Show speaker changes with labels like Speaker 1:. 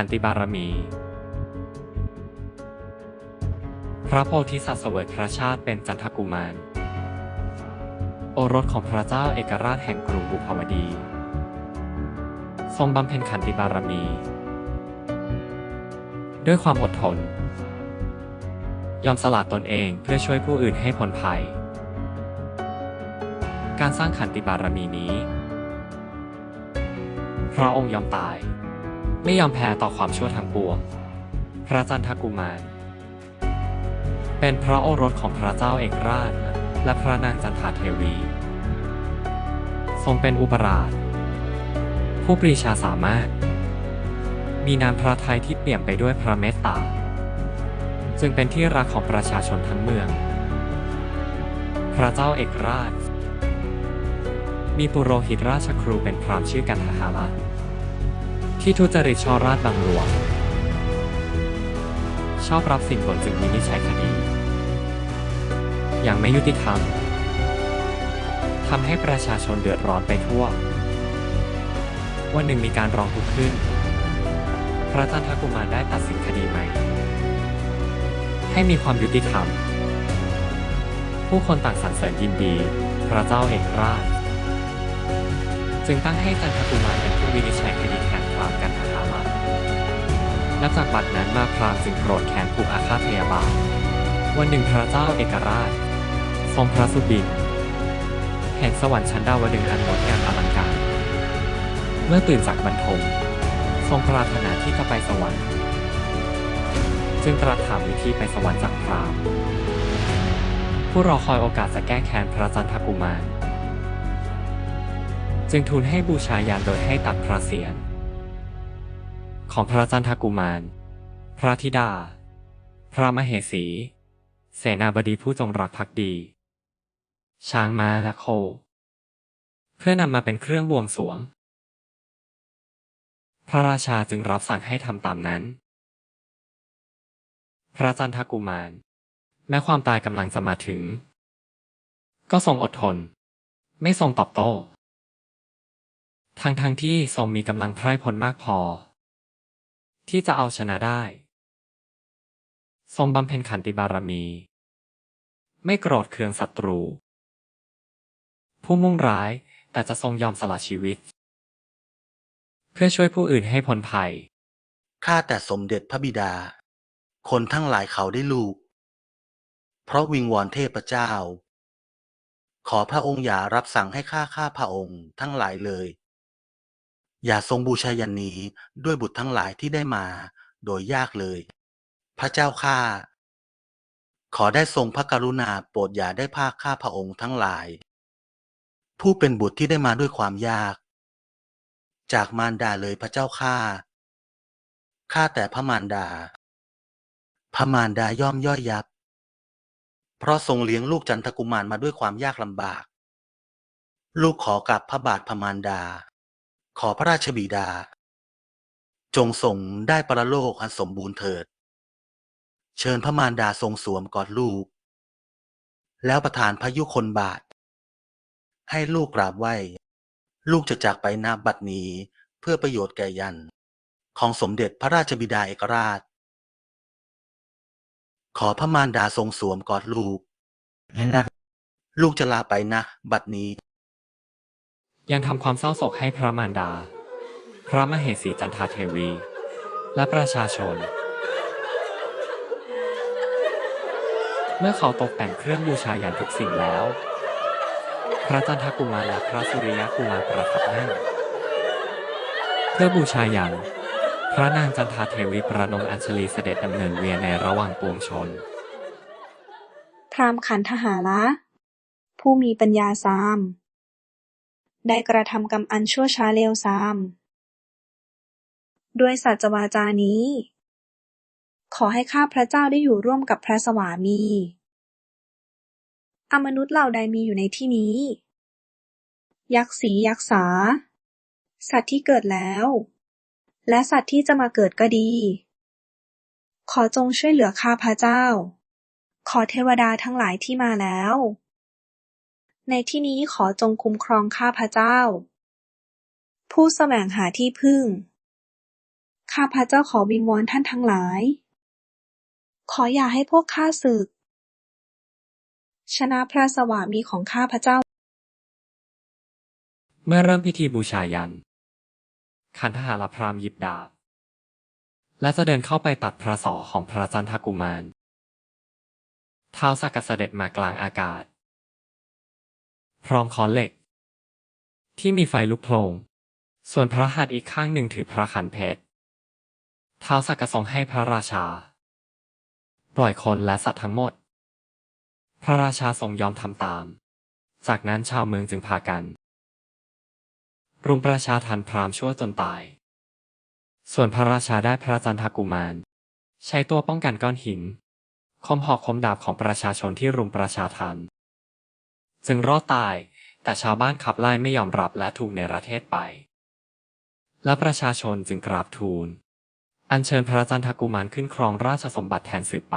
Speaker 1: ขันติบารมี พระโพธิสัตว์เสวยพระชาติเป็นจันทกุมาร โอรสของพระเจ้าเอกราชแห่งกรุงบุพวดี ทรงบำเพ็ญขันติบารมี ด้วยความอดทน ยอมสละตนเองเพื่อช่วยผู้อื่นให้พ้นภัย การสร้างขันติบารมีนี้ พระองค์ยอมตาย ไม่ยอมแพ้ต่อความชั่วทั้งปวง พระจันทกุมาร เป็นพระโอรสของพระเจ้าเอกราช และพระนางจันทาเทวี ทรงเป็นอุปราช ผู้ปรีชาสามารถ มีนามพระทัยที่เปี่ยมไปด้วยพระเมตตา จึงเป็นที่รักของประชาชนทั้งเมือง พระเจ้าเอกราช มีปุโรหิตราชครูเป็นพรามชื่อกันทหารัต ที่ทุจริตช่อราชบังหลวง ชอบรับสินบนจึงวินิจฉัยคดี อย่างไม่ยุติธรรมทำให้ประชาชนเดือดร้อนไปทั่ว วันหนึ่งมีการร้องทุกข์ขึ้น พระจันทกุมารได้ตัดสินคดีใหม่ ให้มีความยุติธรรม ผู้คนต่างสรรเสริญยินดี พระเจ้าเอกราช จึงตั้งให้จันทกุมารเป็นผู้วินิจฉัยคดี รามกันทหารัตนับจากบัดนั้นมาพรามจึงโกรธแค้นผูกอาฆาตพยาบาท วันหนึ่งพระเจ้าเอกราช ทรงพระสุบิน แห่งสวรรค์ชั้นดาวดึงอันงดงามอลังการ เมื่อตื่นจากบรรทม ทรงปรารถนาที่จะไปสวรรค์ จึงตรัสถามวิธีไปสวรรค์จากพรามผู้รอคอยโอกาสจะแก้แค้นพระจันทกุมาร จึงทูลให้บูชายานโดยให้ตัดพระเศียร ของพระจันทกุมาร พระธิดา พระมเหสี เสนาบดีผู้จงรักภักดี ช้างม้าและโค เพื่อนำมาเป็นเครื่องบวงสรวง พระราชาจึงรับสั่งให้ทำตามนั้น พระจันทกุมาร แม้ความตายกำลังจะมาถึง ก็ทรงอดทน ไม่ทรงตอบโต้ทั้งทงที่ทรงมีกำลังไพร่พลมากพอ ที่จะเอาชนะได้ ทรงบำเพ็ญขันติบารมี ไม่โกรธเคืองศัตรู ผู้มุ่งร้ายแต่จะทรงยอมสละชีวิต เพื่อช่วยผู้อื่นให้พ้นภัย
Speaker 2: ข้าแต่สมเด็จพระบิดา คนทั้งหลายเขาได้ลูก เพราะวิงวอนเทพเจ้า ขอพระองค์อย่ารับสั่งให้ข้าฆ่าพระองค์ทั้งหลายเลย อย่าทรงบูชายันนี้ด้วยบุตรทั้งหลายที่ได้มาโดยยากเลย พระเจ้าข้าขอได้ทรงพระกรุณาโปรดอย่าได้ภาคข้าพระองค์ทั้งหลาย ผู้เป็นบุตรที่ได้มาด้วยความยาก จากมารดาเลยพระเจ้าข้าข้าแต่พระมารดา พระมารดาย่อมย่อยยับ เพราะทรงเลี้ยงลูกจันทกุมารมาด้วยความยากลำบาก ลูกขอกับพระบาทพระมารดา ขอพระราชบิดา จงส่งได้ประโลกอันสมบูรณ์เถิด เชิญพระมารดาทรงสวมกอดลูก แล้วประทานพระยุคนบาท ให้ลูกกราบไหว้ ลูกจะจากไปนาบัดนี้เพื่อประโยชน์แก่ยัน ของสมเด็จพระราชบิดาเอกราช ขอพระมารดาทรงสวมกอดลูก ลูกจะลาไปนะ บัดนี้
Speaker 1: ยังทำความเศร้าโศกให้พระมารดา พระมเหสีจันทาเทวี และประชาชน เมื่อเขาตกแต่งเครื่องบูชายันทุกสิ่งแล้ว พระจันทกุมารและพระสุริยกุมารประทับนั่งเพื่อบูชายันพระนางจันทาเทวีประนมอัญชลีเสด็จดำเนินเวียนในระหว่างปวงชน
Speaker 3: พรามขันธหาระ ผู้มีปัญญาสาม ได้กระทำกรรมอันชั่วช้าเลวทราม ด้วยสัจวาจานี้ ขอให้ข้าพระเจ้าได้อยู่ร่วมกับพระสวามี อมนุษย์เหล่าใดมีอยู่ในที่นี้ ยักษ์สียักษ์สา สัตว์ที่เกิดแล้ว และสัตว์ที่จะมาเกิดก็ดี ขอจงช่วยเหลือข้าพระเจ้า ขอเทวดาทั้งหลายที่มาแล้ว ในที่นี้ขอจงคุ้มครองข้าพเจ้า ผู้แสวงหาที่พึ่ง ข้าพเจ้าขอวิงวอนท่านทั้งหลาย ขออย่าให้พวกข้าศึก ชนะพระสวามีของข้าพเจ้า
Speaker 1: เมื่อเริ่มพิธีบูชายัน ขันทหารพราหมหยิบดาบ และจะเดินเข้าไปตัดพระศอกของพระจันทกุมารท้าวสักกะเสด็จมากลางอากาศ พร้อมค้อนเหล็ก ที่มีไฟลุกโผล่ส่วนพระหัตถ์อีกข้างหนึ่งถือพระขันเพชรท้าวสักกะทรงให้พระราชา ปล่อยคนและสัตว์ทั้งหมด พระราชาทรงยอมทำตาม จากนั้นชาวเมืองจึงพากัน รุมประชาทันพราหมณ์ชั่วจนตาย ส่วนพระราชาได้พระจันทกุมาร ใช้ตัวป้องกันก้อนหิน คมหอกคมดาบของประชาชนที่รุมประชาทัน จึงรอดตาย แต่ชาวบ้านขับไล่ไม่ยอมรับและถูกในประเทศไป และประชาชนจึงกราบทูล อัญเชิญพระจันทกุมารขึ้นครองราชสมบัติแทนสืบไป